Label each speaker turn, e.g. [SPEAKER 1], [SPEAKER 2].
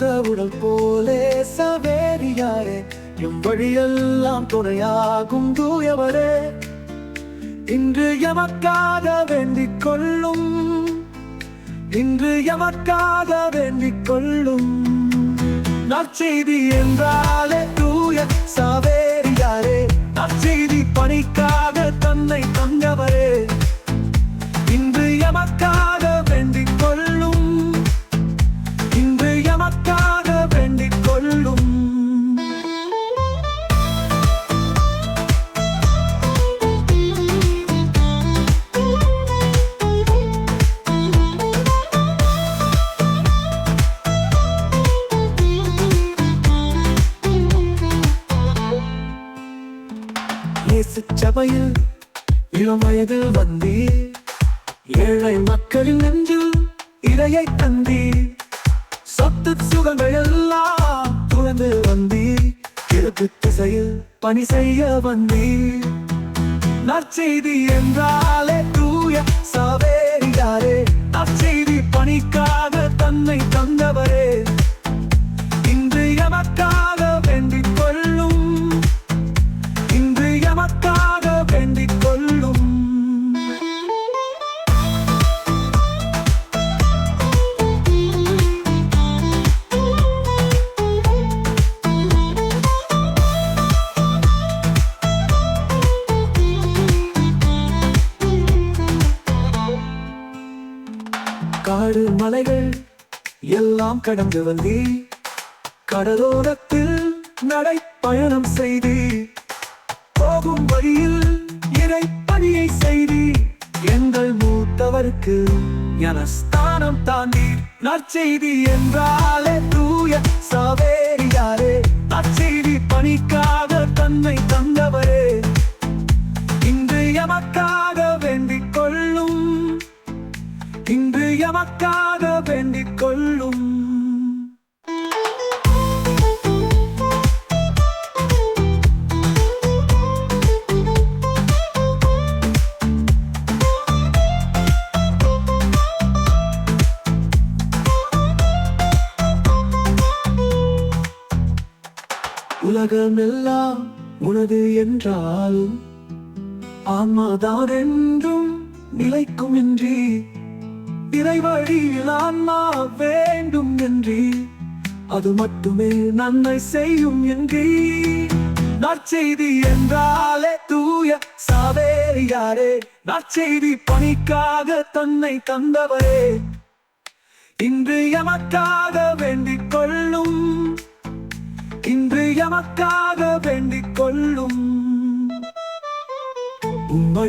[SPEAKER 1] உம் உடல் போலே சவேரியாரே எம் வழியெல்லாம் துணையாகும் தூயவரே. இன்று எமக்காக வேண்டிக் கொள்ளும் இன்று எமக்காக வேண்டிக் கொள்ளும். நற்செய்தி என்றாலே தூய சவேரியாரே நற்செய்தி பணிக்காக தன்னை தந்தவரே. இயேசு இளம் வயதில் வந்தீர். ஏழை மக்களின் நெஞ்சில் இரையை தந்தீர். சொத்து சுகங்கள் எல்லாம் துறந்து வந்தீர். கிழக்கு திசையில் பணி செய்ய வந்தீர். நற்செய்தி என்றாலே தூய சவேரியாரே. நற்செய்தி பணிக்கா காடு மலைகள் எல்லாம் கடந்து வந்தீ. கடலோரத்தில் நடை பயணம் செய்தி. போகும் வழியில் இறை பணியை செய்தி. எங்கள் மூத்தவருக்கு ஞானஸ்தானம் தாண்டி நற்செய்தி என்றாலே தூய சாவேரியாரே. நற்செய்தி பணிக்கா எமக்காக வேண்டிக் கொள்ளும். உலகமெல்லாம் உனது என்றால் ஆன்மாதான் என்றும் நிலைக்கும் என்றே இறைவழியில் ஆன்மா வேண்டும் என்றி. அது மட்டுமே நன்மை செய்யும் என்றி. நற்செய்தி என்றாலே தூய சாவேரியாரே. நற்செய்தி பணிக்காக தன்னை தந்தவரே. இன்று எமக்காக வேண்டிக் கொள்ளும். இன்று எமக்காக வேண்டிக் கொள்ளும். உம்